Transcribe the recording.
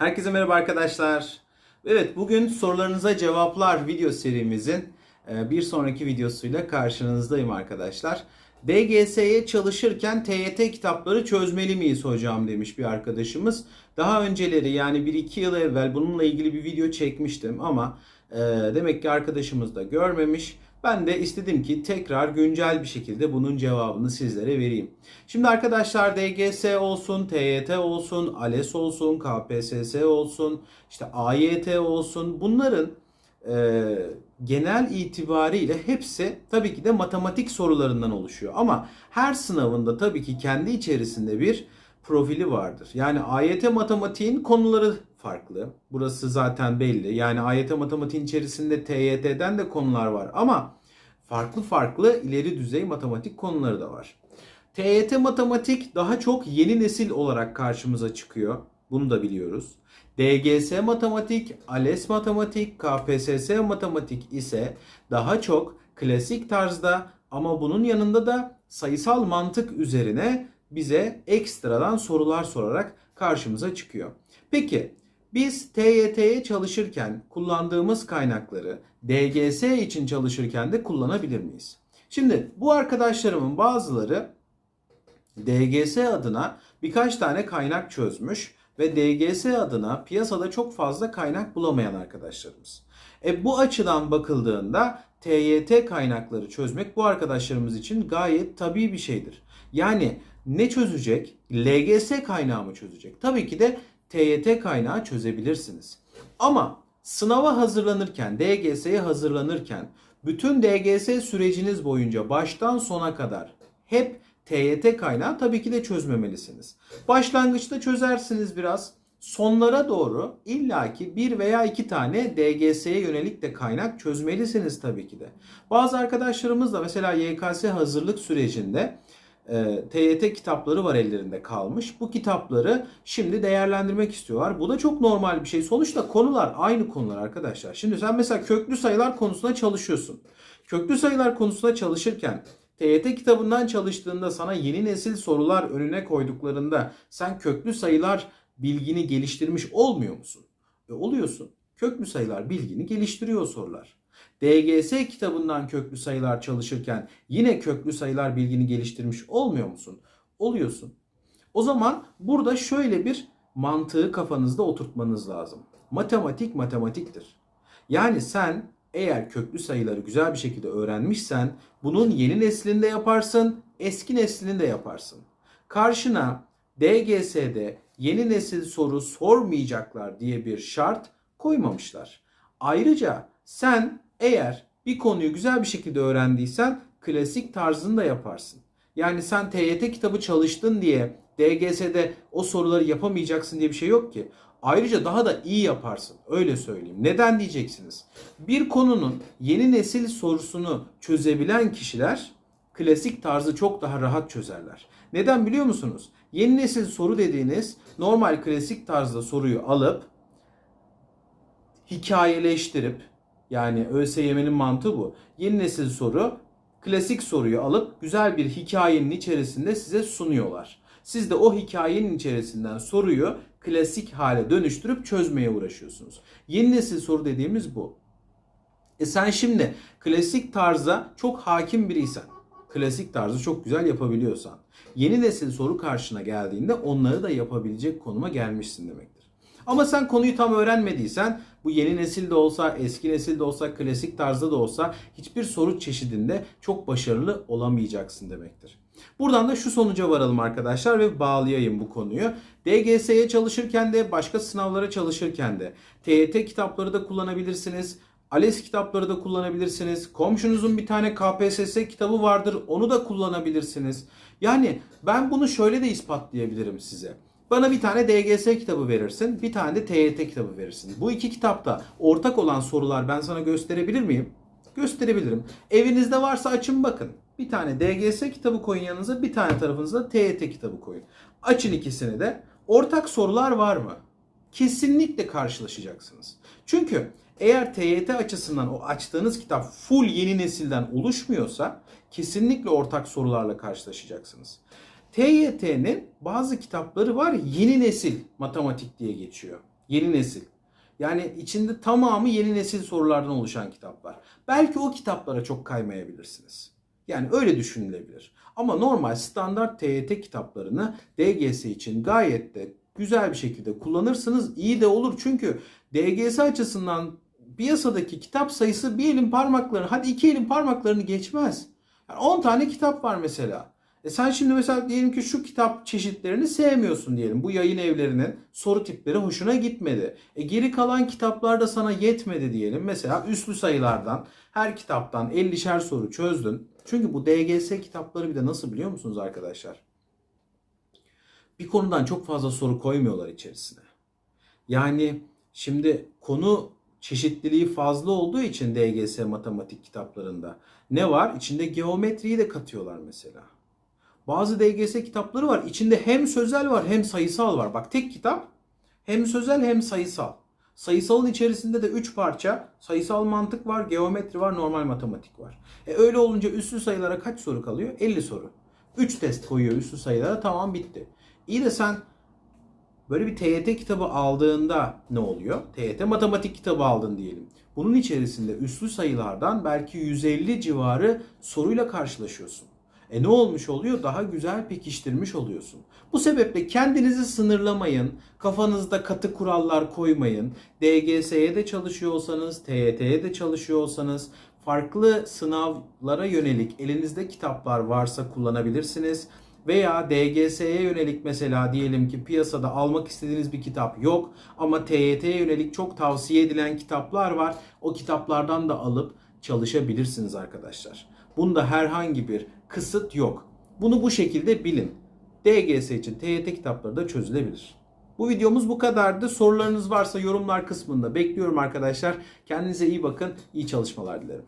Herkese merhaba arkadaşlar. Evet bugün sorularınıza cevaplar video serimizin e, bir sonraki videosuyla karşınızdayım arkadaşlar. DGS'ye çalışırken TYT kitapları çözmeli miyiz hocam demiş bir arkadaşımız. Daha önceleri yani 1-2 yıl evvel bununla ilgili bir video çekmiştim ama e, demek ki arkadaşımız da görmemiş. Ben de istedim ki tekrar güncel bir şekilde bunun cevabını sizlere vereyim. Şimdi arkadaşlar DGS olsun, TYT olsun, ALES olsun, KPSS olsun, işte AYT olsun bunların e, genel itibariyle hepsi tabii ki de matematik sorularından oluşuyor. Ama her sınavında tabii ki kendi içerisinde bir profili vardır. Yani AYT matematiğin konuları farklı. Burası zaten belli. Yani AYT matematiğin içerisinde TYT'den de konular var ama farklı farklı ileri düzey matematik konuları da var. TYT matematik daha çok yeni nesil olarak karşımıza çıkıyor. Bunu da biliyoruz. DGS matematik, ALES matematik, KPSS matematik ise daha çok klasik tarzda ama bunun yanında da sayısal mantık üzerine bize ekstradan sorular sorarak karşımıza çıkıyor. Peki biz TYT'ye çalışırken kullandığımız kaynakları DGS için çalışırken de kullanabilir miyiz? Şimdi bu arkadaşlarımın bazıları DGS adına birkaç tane kaynak çözmüş ve DGS adına piyasada çok fazla kaynak bulamayan arkadaşlarımız. E bu açıdan bakıldığında TYT kaynakları çözmek bu arkadaşlarımız için gayet tabii bir şeydir. Yani ne çözecek? LGS kaynağı mı çözecek? Tabii ki de TYT kaynağı çözebilirsiniz. Ama sınava hazırlanırken, DGS'ye hazırlanırken bütün DGS süreciniz boyunca baştan sona kadar hep TYT kaynağı tabii ki de çözmemelisiniz. Başlangıçta çözersiniz biraz. Sonlara doğru illaki bir veya iki tane DGS'ye yönelik de kaynak çözmelisiniz tabii ki de. Bazı arkadaşlarımız da mesela YKS hazırlık sürecinde e, TYT kitapları var ellerinde kalmış. Bu kitapları şimdi değerlendirmek istiyorlar. Bu da çok normal bir şey. Sonuçta konular aynı konular arkadaşlar. Şimdi sen mesela köklü sayılar konusunda çalışıyorsun. Köklü sayılar konusunda çalışırken TYT kitabından çalıştığında sana yeni nesil sorular önüne koyduklarında sen köklü sayılar bilgini geliştirmiş olmuyor musun? E oluyorsun. Köklü sayılar bilgini geliştiriyor sorular. DGS kitabından köklü sayılar çalışırken yine köklü sayılar bilgini geliştirmiş olmuyor musun? Oluyorsun. O zaman burada şöyle bir mantığı kafanızda oturtmanız lazım. Matematik matematiktir. Yani sen eğer köklü sayıları güzel bir şekilde öğrenmişsen bunun yeni neslinde yaparsın, eski neslinde yaparsın. Karşına DGS'de yeni nesil soru sormayacaklar diye bir şart koymamışlar. Ayrıca sen eğer bir konuyu güzel bir şekilde öğrendiysen klasik tarzında yaparsın. Yani sen TYT kitabı çalıştın diye DGS'de o soruları yapamayacaksın diye bir şey yok ki. Ayrıca daha da iyi yaparsın. Öyle söyleyeyim. Neden diyeceksiniz? Bir konunun yeni nesil sorusunu çözebilen kişiler klasik tarzı çok daha rahat çözerler. Neden biliyor musunuz? Yeni nesil soru dediğiniz normal klasik tarzda soruyu alıp hikayeleştirip yani ÖSYM'nin mantığı bu. Yeni nesil soru klasik soruyu alıp güzel bir hikayenin içerisinde size sunuyorlar. Siz de o hikayenin içerisinden soruyu klasik hale dönüştürüp çözmeye uğraşıyorsunuz. Yeni nesil soru dediğimiz bu. E sen şimdi klasik tarza çok hakim biriysen, klasik tarzı çok güzel yapabiliyorsan, yeni nesil soru karşına geldiğinde onları da yapabilecek konuma gelmişsin demektir. Ama sen konuyu tam öğrenmediysen bu yeni nesil de olsa, eski nesil de olsa, klasik tarzda da olsa hiçbir soru çeşidinde çok başarılı olamayacaksın demektir. Buradan da şu sonuca varalım arkadaşlar ve bağlayayım bu konuyu. DGS'ye çalışırken de başka sınavlara çalışırken de TYT kitapları da kullanabilirsiniz. ALES kitapları da kullanabilirsiniz. Komşunuzun bir tane KPSS kitabı vardır onu da kullanabilirsiniz. Yani ben bunu şöyle de ispatlayabilirim size. Bana bir tane DGS kitabı verirsin, bir tane de TYT kitabı verirsin. Bu iki kitapta ortak olan sorular ben sana gösterebilir miyim? Gösterebilirim. Evinizde varsa açın bakın. Bir tane DGS kitabı koyun yanınıza, bir tane tarafınıza TYT kitabı koyun. Açın ikisini de. Ortak sorular var mı? Kesinlikle karşılaşacaksınız. Çünkü eğer TYT açısından o açtığınız kitap full yeni nesilden oluşmuyorsa kesinlikle ortak sorularla karşılaşacaksınız. TYT'nin bazı kitapları var yeni nesil matematik diye geçiyor. Yeni nesil. Yani içinde tamamı yeni nesil sorulardan oluşan kitaplar. Belki o kitaplara çok kaymayabilirsiniz. Yani öyle düşünülebilir. Ama normal standart TYT kitaplarını DGS için gayet de güzel bir şekilde kullanırsınız. İyi de olur çünkü DGS açısından piyasadaki kitap sayısı bir elin parmaklarını hadi iki elin parmaklarını geçmez. Yani 10 tane kitap var mesela. E sen şimdi mesela diyelim ki şu kitap çeşitlerini sevmiyorsun diyelim. Bu yayın evlerinin soru tipleri hoşuna gitmedi. E geri kalan kitaplar da sana yetmedi diyelim. Mesela üslü sayılardan her kitaptan 50'şer soru çözdün. Çünkü bu DGS kitapları bir de nasıl biliyor musunuz arkadaşlar? Bir konudan çok fazla soru koymuyorlar içerisine. Yani şimdi konu çeşitliliği fazla olduğu için DGS matematik kitaplarında ne var? İçinde geometriyi de katıyorlar mesela. Bazı DGS kitapları var. İçinde hem sözel var hem sayısal var. Bak tek kitap hem sözel hem sayısal. Sayısalın içerisinde de 3 parça sayısal mantık var, geometri var, normal matematik var. E öyle olunca üslü sayılara kaç soru kalıyor? 50 soru. 3 test koyuyor üslü sayılara tamam bitti. İyi de sen böyle bir TYT kitabı aldığında ne oluyor? TYT matematik kitabı aldın diyelim. Bunun içerisinde üslü sayılardan belki 150 civarı soruyla karşılaşıyorsun. E ne olmuş oluyor? Daha güzel pekiştirmiş oluyorsun. Bu sebeple kendinizi sınırlamayın. Kafanızda katı kurallar koymayın. DGS'ye de çalışıyorsanız, TYT'ye de çalışıyorsanız farklı sınavlara yönelik elinizde kitaplar varsa kullanabilirsiniz. Veya DGS'ye yönelik mesela diyelim ki piyasada almak istediğiniz bir kitap yok ama TYT'ye yönelik çok tavsiye edilen kitaplar var. O kitaplardan da alıp çalışabilirsiniz arkadaşlar. Bunda herhangi bir kısıt yok. Bunu bu şekilde bilin. DGS için TYT kitapları da çözülebilir. Bu videomuz bu kadardı. Sorularınız varsa yorumlar kısmında bekliyorum arkadaşlar. Kendinize iyi bakın. İyi çalışmalar dilerim.